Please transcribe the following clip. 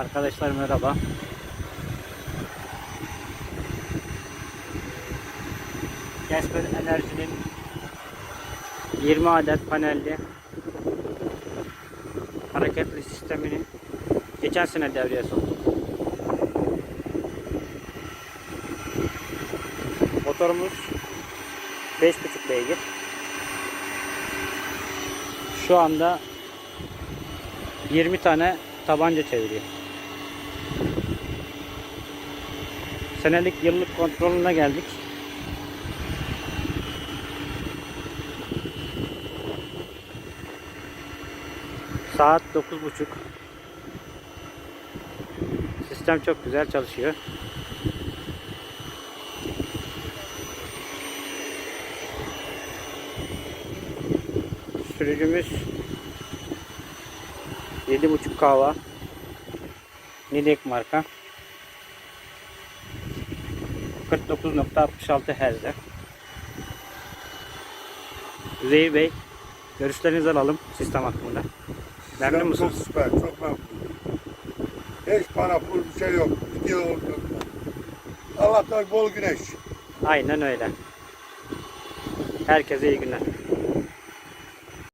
Arkadaşlar merhaba. Casper Enerji'nin 20 adet panelli hareketli sistemini geçen sene devreye soktuk. Motorumuz 5.5 beygir. Şu anda 20 tane tabanca çeviriyor. Senelik yıllık kontrolüne geldik. Saat 9.30. Sistem çok güzel çalışıyor. Sürücümüz 7.5 kava Nidek marka 49.66 Hz'de Üzeyir Bey görüşlerinizi alalım sistem hakkında. Memnun Çok musunuz? süper, çok memnunum. Hiç para pul bir şey yok. Gidiyor orada. Allah'tan bol güneş. Aynen öyle. Herkese iyi günler.